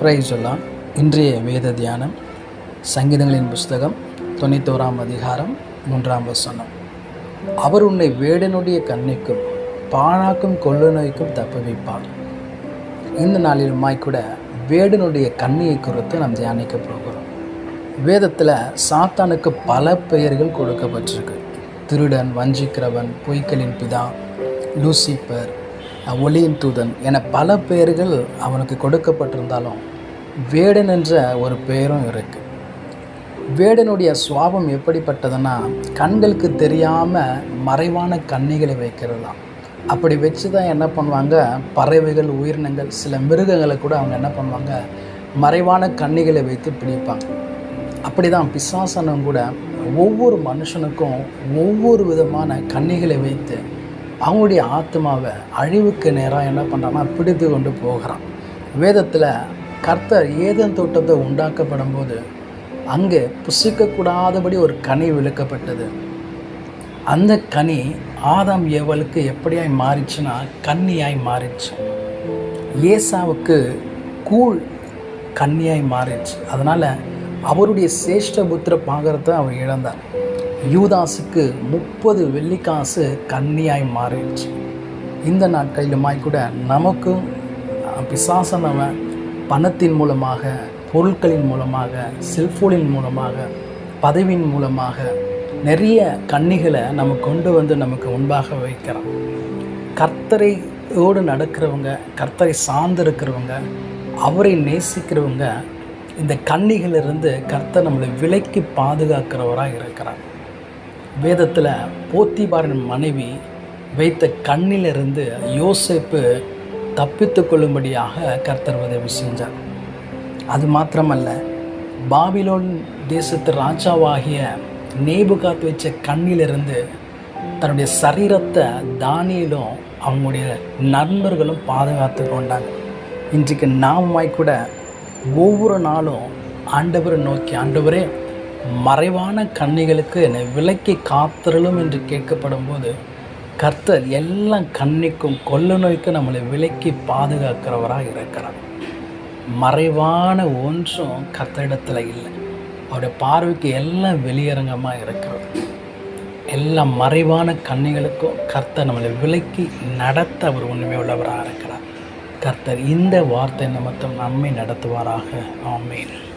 பிரைசொல்லாம் இன்றைய வேத தியானம் சங்கீதங்களின் புஸ்தகம் தொண்ணூத்தோராம் அதிகாரம் மூன்றாம் வசனம். அவர் உன்னை வேடனுடைய கண்ணிக்கும் பாழாக்கும் கொள்ளு நோய்க்கும் தப்புவிப்பார். இந்த நாளிலுமாய் கூட வேடனுடைய கண்ணியை குறித்து நாம் தியானிக்க போகிறோம். வேதத்தில் சாத்தானுக்கு பல பெயர்கள் கொடுக்கப்பட்டிருக்கு. திருடன் வஞ்சிக்கிறவன் பொய்களின் பிதா லூசிப்பர் ஒளியின் தூதன் என பல பெயர்கள் அவனுக்கு கொடுக்கப்பட்டிருந்தாலும் வேடன் என்ற ஒரு பெயரும் இருக்குது வேடனுடைய சுவாபம் எப்படிப்பட்டதுன்னா கண்களுக்கு தெரியாமல் மறைவான கண்ணிகளை வைக்கிறது தான் அப்படி வச்சு தான் என்ன பண்ணுவாங்க? பறவைகள் உயிரினங்கள் சில மிருகங்களை கூட அவங்க என்ன பண்ணுவாங்க? மறைவான கண்ணிகளை வைத்து பிடிப்பாங்க அப்படி தான் பிசாசனம் கூட ஒவ்வொரு மனுஷனுக்கும் ஒவ்வொரு விதமான கண்ணிகளை வைத்து அவங்களுடைய ஆத்மாவை அழிவுக்கு நேராக என்ன பண்ணுறான்னா பிடித்து கொண்டு போகிறான். வேதத்தில் கர்த்தர் ஏதன் தோட்டத்தை உண்டாக்கப்படும் போது அங்கே புசிக்கக்கூடாதபடி ஒரு கனி விழுக்கப்பட்டது. அந்த கனி ஆதாம் ஏவலுக்கு எப்படியாய் மாறிச்சுன்னா கன்னியாய் மாறிச்சு. ஏசாவுக்கு கூழ் கன்னியாய் மாறிச்சு. அதனால் அவருடைய சேஷ்ட புத்திர பாகரத்தை அவர் இழந்தார் யூதாஸுக்கு முப்பது வெள்ளிக்காசு கன்னியாய் மாறிடுச்சு. இந்த நாட்களிலுமாய் கூட நமக்கும் பிசாசனவன் பணத்தின் மூலமாக பொருட்களின் மூலமாக செல்ஃபோனின் மூலமாக பதவியின் மூலமாக நிறைய கன்னிகளை நம்ம கொண்டு வந்து நமக்கு முன்பாக வைக்கிறோம் கர்த்தரையோடு நடக்கிறவங்க கர்த்தரை சார்ந்து இருக்கிறவங்க அவரை நேசிக்கிறவங்க இந்த கன்னிகளிலிருந்து கர்த்தர் நம்மளை விலைக்கு பாதுகாக்கிறவராக இருக்கிறார். வேதத்தில் போத்திபாரின் மனைவி வைத்த கண்ணிலிருந்து யோசிப்பு தப்பித்து கொள்ளும்படியாக கர்த்தர் உதவி செஞ்சார். அது மாத்திரமல்ல பாபிலோன் தேசத்து ராஜாவாகிய நேபுகாத் வச்ச கண்ணிலிருந்து தன்னுடைய சரீரத்தை தானியிலும் அவங்களுடைய நண்பர்களும் பாதுகாத்து கொண்டாங்க. இன்றைக்கு நாமாய் கூட ஒவ்வொரு நாளும் ஆண்டவரை நோக்கி ஆண்டவரே மறைவான கண்ணிகளுக்கு என்னை விலைக்கு காத்திரலும் என்று கேட்கப்படும் போது கர்த்தர் எல்லாம் கண்ணிக்கும் கொள்ள நோய்க்கும் நம்மளை விலக்கி பாதுகாக்கிறவராக இருக்கிறார். மறைவான ஒன்றும் கர்த்தரிடத்தில் இல்லை. அவருடைய பார்வைக்கு எல்லாம் வெளியரங்கமாக இருக்கிறது. எல்லா மறைவான கண்ணிகளுக்கும் கர்த்தர் நம்மளை விலக்கி நடத்த அவர் உண்மை உள்ளவராக இருக்கிறார். கர்த்தர் இந்த வார்த்தை நிமித்தம் நம்மை நடத்துவாராக. ஆமேன்.